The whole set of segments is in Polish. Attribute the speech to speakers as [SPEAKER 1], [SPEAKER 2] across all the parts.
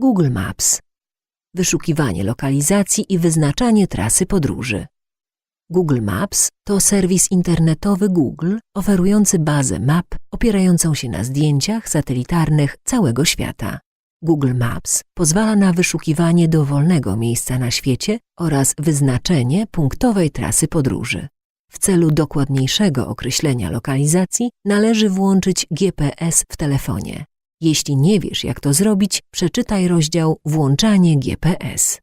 [SPEAKER 1] Google Maps. Wyszukiwanie lokalizacji i wyznaczanie trasy podróży. Google Maps to serwis internetowy Google oferujący bazę map opierającą się na zdjęciach satelitarnych całego świata. Google Maps pozwala na wyszukiwanie dowolnego miejsca na świecie oraz wyznaczenie punktowej trasy podróży. W celu dokładniejszego określenia lokalizacji należy włączyć GPS w telefonie. Jeśli nie wiesz, jak to zrobić, przeczytaj rozdział Włączanie GPS.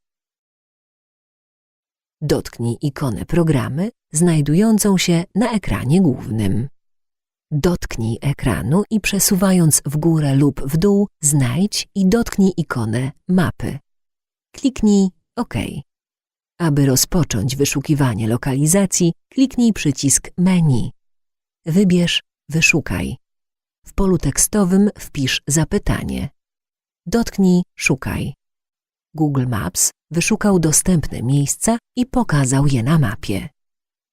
[SPEAKER 1] Dotknij ikonę programy znajdującą się na ekranie głównym. Dotknij ekranu i przesuwając w górę lub w dół znajdź i dotknij ikonę mapy. Kliknij OK. Aby rozpocząć wyszukiwanie lokalizacji, kliknij przycisk Menu. Wybierz Wyszukaj. W polu tekstowym wpisz zapytanie. Dotknij Szukaj. Google Maps wyszukał dostępne miejsca i pokazał je na mapie.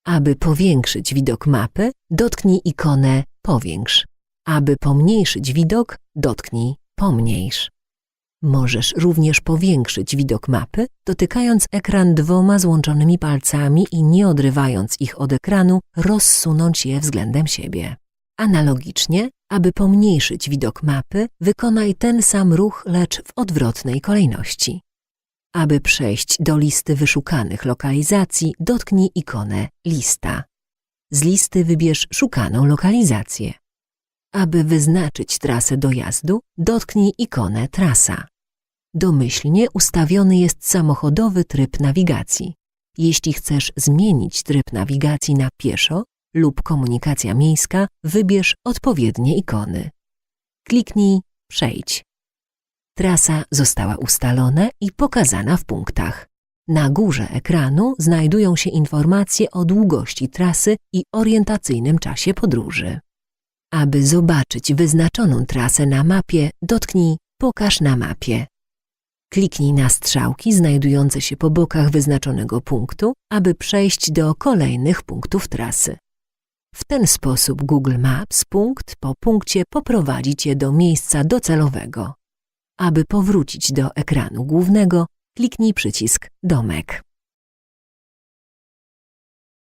[SPEAKER 1] Aby powiększyć widok mapy, dotknij ikonę Powiększ. Aby pomniejszyć widok, dotknij Pomniejsz. Możesz również powiększyć widok mapy, dotykając ekran dwoma złączonymi palcami i nie odrywając ich od ekranu, rozsunąć je względem siebie. Analogicznie, aby pomniejszyć widok mapy, wykonaj ten sam ruch, lecz w odwrotnej kolejności. Aby przejść do listy wyszukanych lokalizacji, dotknij ikonę Lista. Z listy wybierz szukaną lokalizację. Aby wyznaczyć trasę dojazdu, dotknij ikonę Trasa. Domyślnie ustawiony jest samochodowy tryb nawigacji. Jeśli chcesz zmienić tryb nawigacji na pieszo lub komunikacja miejska, wybierz odpowiednie ikony. Kliknij Przejdź. Trasa została ustalona i pokazana w punktach. Na górze ekranu znajdują się informacje o długości trasy i orientacyjnym czasie podróży. Aby zobaczyć wyznaczoną trasę na mapie, dotknij Pokaż na mapie. Kliknij na strzałki znajdujące się po bokach wyznaczonego punktu, aby przejść do kolejnych punktów trasy. W ten sposób Google Maps punkt po punkcie poprowadzi Cię do miejsca docelowego. Aby powrócić do ekranu głównego, kliknij przycisk Domek.